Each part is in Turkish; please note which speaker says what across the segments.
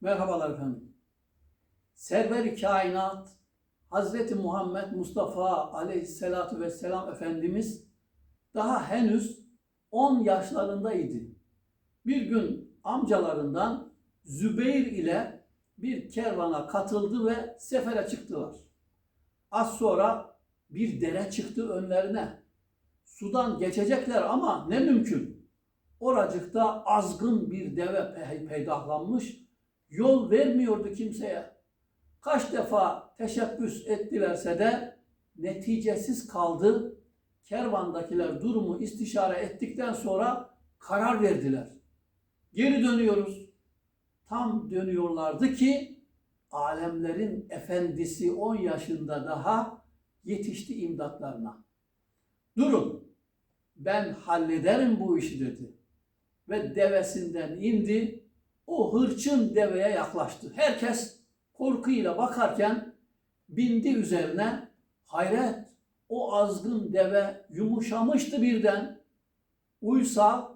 Speaker 1: Merhabalar efendim. Server-i kainat Hazreti Muhammed Mustafa aleyhissalatu vesselam Efendimiz daha henüz 10 yaşlarındaydı. Bir gün amcalarından Zübeyir ile bir kervana katıldı ve sefere çıktılar. Az sonra bir dere çıktı önlerine. Sudan geçecekler ama ne mümkün. Oracıkta azgın bir deve pe- peydahlanmış, yol vermiyordu kimseye. Kaç defa teşebbüs ettilerse de neticesiz kaldı. Kervandakiler durumu istişare ettikten sonra karar verdiler. Geri dönüyoruz. Tam dönüyorlardı ki alemlerin efendisi 10 yaşında daha yetişti imdatlarına. Durun ben hallederim bu işi dedi. Ve devesinden indi, o hırçın deveye yaklaştı. Herkes korkuyla bakarken bindi üzerine. Hayret, o azgın deve yumuşamıştı birden. Uysal,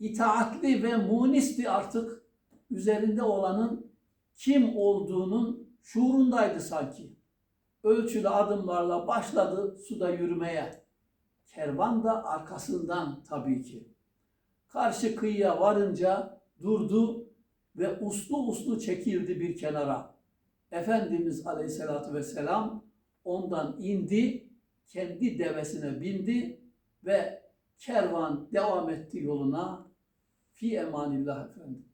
Speaker 1: itaatli ve munisti artık üzerinde olanın kim olduğunun şuurundaydı sanki. Ölçülü adımlarla başladı suda yürümeye. Kervan da arkasından tabii ki. Karşı kıyıya varınca durdu ve uslu uslu çekildi bir kenara. Efendimiz Aleyhisselatü Vesselam ondan indi, kendi devesine bindi ve kervan devam etti yoluna. Fi emanillah efendim.